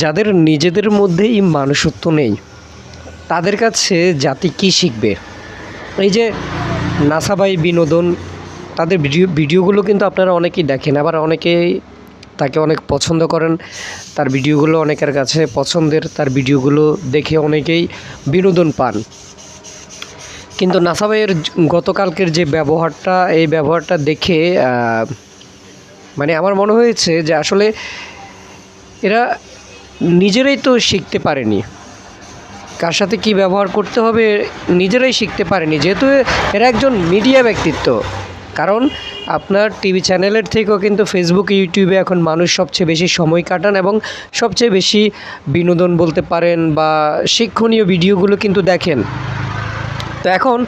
যাদের নিজেদের মধ্যেই মানুষত্ব নেই, তাদের কাছে জাতি কী শিখবে? এই যে নাসাবাই বিনোদন, তাদের ভিডিও, ভিডিওগুলো কিন্তু আপনারা অনেকেই দেখেন, আবার অনেকেই তাকে অনেক পছন্দ করেন। তার ভিডিওগুলো অনেকের কাছে পছন্দের, তার ভিডিওগুলো দেখে অনেকেই বিনোদন পান। কিন্তু নাসাবাইয়ের গতকালকের যে ব্যবহারটা, এই ব্যবহারটা দেখে মানে আমার মনে হয়েছে যে আসলে এরা নিজেরাই তো শিখতে পারেনি। কার সাথে কী ব্যবহার করতে হবে নিজেরাই শিখতে পারেনি। যেহেতু এরা একজন মিডিয়া ব্যক্তিত্ব, কারণ আপনার টিভি চ্যানেলের থেকেও কিন্তু ফেসবুক ইউটিউবে এখন মানুষ সবচেয়ে বেশি সময় কাটান এবং সবচেয়ে বেশি বিনোদন বলতে পারেন বা শিক্ষণীয় ভিডিওগুলো কিন্তু দেখেন। তো এখন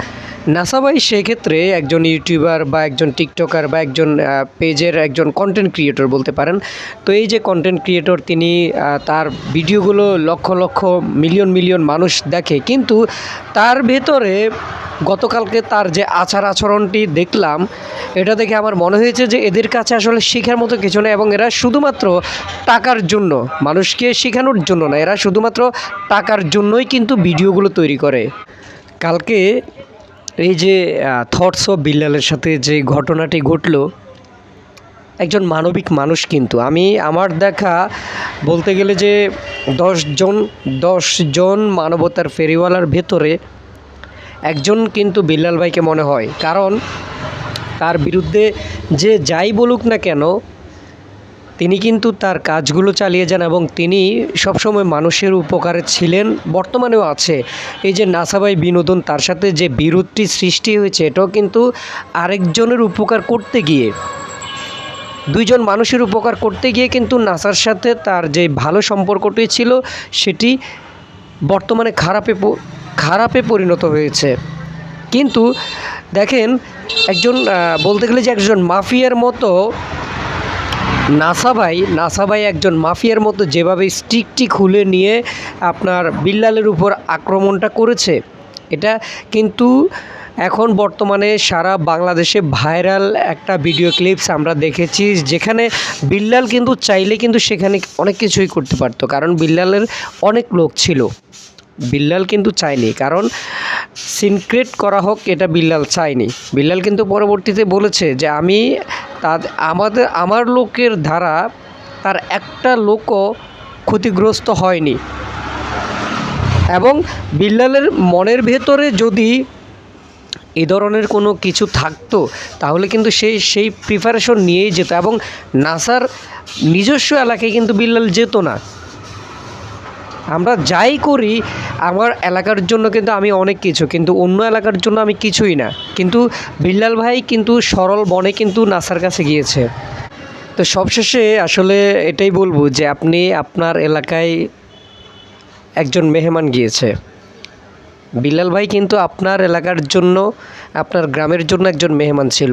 নাসাবাই সেক্ষেত্রে একজন ইউটিউবার বা একজন টিকটকার বা একজন পেজের একজন কন্টেন্ট ক্রিয়েটর বলতে পারেন। তো এই যে কন্টেন্ট ক্রিয়েটর তিনি তার ভিডিওগুলো লক্ষ লক্ষ মিলিয়ন মিলিয়ন মানুষ দেখে। কিন্তু তার ভেতরে গতকালকে তার যে আচার আচরণটি দেখলাম, এটা দেখে আমার মনে হয়েছে যে এদের কাছে আসলে শেখার মতো কিছু নেই এবং এরা শুধুমাত্র টাকার জন্য, মানুষকে শেখানোর জন্য না, এরা শুধুমাত্র টাকার জন্যই কিন্তু ভিডিওগুলো তৈরি করে। কালকে এই যে থটস অফ বিল্লালের সাথে যে ঘটনাটি ঘটলো, একজন মানবিক মানুষ কিন্তু। আমি, আমার দেখা বলতে গেলে যে দশজন জন মানবতার ফেরিওয়ালার ভেতরে একজন কিন্তু বিল্লাল ভাইকে মনে হয়। কারণ, তার বিরুদ্ধে যে যাই বলুক না কেন তিনি কিন্তু তার কাজগুলো চালিয়ে যান এবং তিনি সবসময় মানুষের উপকারে ছিলেন, বর্তমানেও আছে। এই যে নাসাবাই বিনোদন, তার সাথে যে বিরোধটি সৃষ্টি হয়েছে, এটাও কিন্তু আরেকজনের উপকার করতে গিয়ে, দুইজন মানুষের উপকার করতে গিয়ে কিন্তু নাসার সাথে তার যে ভালো সম্পর্কটি ছিল, সেটি বর্তমানে খারাপে খারাপে পরিণত হয়েছে। কিন্তু দেখেন, একজন বলতে গেলে যে একজন মাফিয়ার মতো নাসাভাই নাসাভাই একজন মাফিয়ার মতো যেভাবে স্টিকটি খুলে নিয়ে আপনার বিল্লালের উপর আক্রমণটা করেছে, এটা কিন্তু এখন বর্তমানে সারা বাংলাদেশে ভাইরাল একটা ভিডিও ক্লিপস আমরা দেখেছি, যেখানে বিল্লাল কিন্তু চাইলে কিন্তু সেখানে অনেক কিছুই করতে পারতো, কারণ বিল্লালের অনেক লোক ছিল। বিল্লাল কিন্তু চায়নি, কারণ সিনক্রেট করা হোক এটা বিল্লাল চায়নি। বিল্লাল কিন্তু পরবর্তীতে বলেছে যে, আমি তার আমাদের, আমার লোকের দ্বারা তার একটা লোকও ক্ষতিগ্রস্ত হয়নি। এবং বিল্লালের মনের ভেতরে যদি এ ধরনের কোনো কিছু থাকতো, তাহলে কিন্তু সেই সেই প্রিপারেশন নিয়েই যেত এবং নাসার নিজস্ব এলাকায় কিন্তু বিল্লাল যেত না। আমরা যাই করি, আমার এলাকার জন্য কিন্তু আমি অনেক কিছু, কিন্তু অন্য এলাকার জন্য আমি কিছুই না। কিন্তু বিল্লাল ভাই কিন্তু সরল বনে কিন্তু নাসার কাছে গিয়েছে। তো সবশেষে আসলে এটাই বলব যে আপনি আপনার এলাকায় একজন মেহমান গিয়েছে। বিল্লাল ভাই কিন্তু আপনার এলাকার জন্য, আপনার গ্রামের জন্য একজন মেহমান ছিল।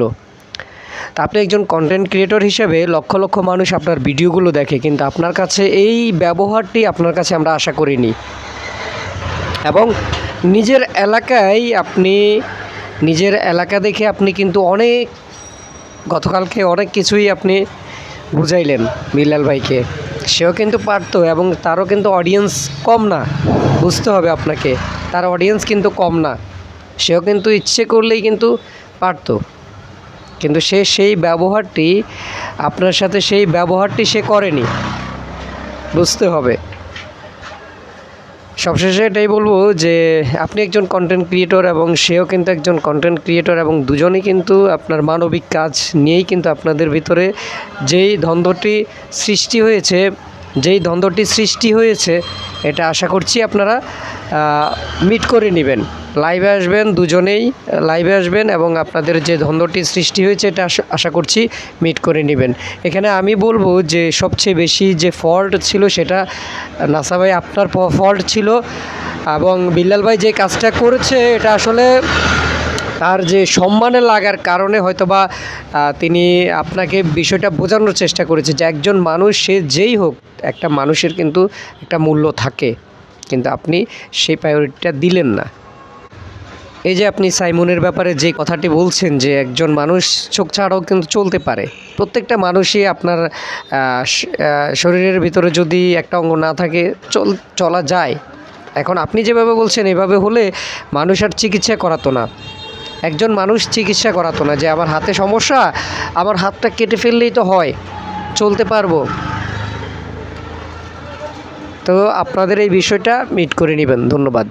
তা আপনি একজন কন্টেন্ট ক্রিয়েটর হিসেবে লক্ষ লক্ষ মানুষ আপনার ভিডিওগুলো দেখে, কিন্তু আপনার কাছে এই ব্যবহারটি আপনার কাছে আমরা আশা করিনি। এবং নিজের এলাকায় আপনি, নিজের এলাকা দেখে আপনি কিন্তু অনেক, গতকালকে অনেক কিছুই আপনি বুঝাইলেন বিল্লাল ভাইকে। সেও কিন্তু পারতো এবং তারও কিন্তু অডিয়েন্স কম না, বুঝতে হবে আপনাকে। তার অডিয়েন্স কিন্তু কম না। সেও কিন্তু ইচ্ছে করলেই কিন্তু পারতো। কিন্তু সে সেই ব্যবহারটি, আপনার সাথে সেই ব্যবহারটি সে করেনি। বুঝতে হবে। সবশেষে এটাই বলব যে, আপনি একজন কন্টেন্ট ক্রিয়েটর এবং সেও কিন্তু একজন কন্টেন্ট ক্রিয়েটর এবং দুজনেই কিন্তু আপনার মানবিক কাজ নিয়েই কিন্তু আপনাদের ভিতরে যেই দ্বন্দ্বটি সৃষ্টি হয়েছে, যেই দ্বন্দ্বটি সৃষ্টি হয়েছে, এটা আশা করছি আপনারা মিট করে নেবেন। লাইভে আসবেন, দুজনেই লাইভে আসবেন এবং আপনাদের যে দ্বন্দ্বটি সৃষ্টি হয়েছে এটা আশা- করছি মিট করে নেবেন। এখানে আমি বলব যে সবচেয়ে বেশি যে ফল্ট ছিল সেটা নাসা ভাই আপনার ফল্ট ছিল এবং বিল্লাল ভাই যে কাজটা করেছে এটা আসলে তার যে সম্মানে লাগার কারণে হয়তোবা তিনি আপনাকে বিষয়টা বোঝানোর চেষ্টা করেছে যে একজন মানুষ সে যেই হোক, একটা মানুষের কিন্তু একটা মূল্য থাকে। কিন্তু আপনি সেই প্রায়োরিটিটা দিলেন না। এই যে আপনি সাইমনের ব্যাপারে যে কথাটি বলছেন যে একজন মানুষ চোখ ছাড়াও কিন্তু চলতে পারে, প্রত্যেকটা মানুষই আপনার শরীরের ভিতরে যদি একটা অঙ্গ না থাকে, চল, চলা যায়। এখন আপনি যেভাবে বলছেন, এভাবে হলে মানুষ আর চিকিৎসা করাতো না। একজন মানুষ চিকিৎসা করাতো না যে আমার হাতে সমস্যা, আমার হাতটা কেটে ফেললেই তো হয়, চলতে পারব। তো আপনাদের এই বিষয়টা মিট করে নেবেন। ধন্যবাদ।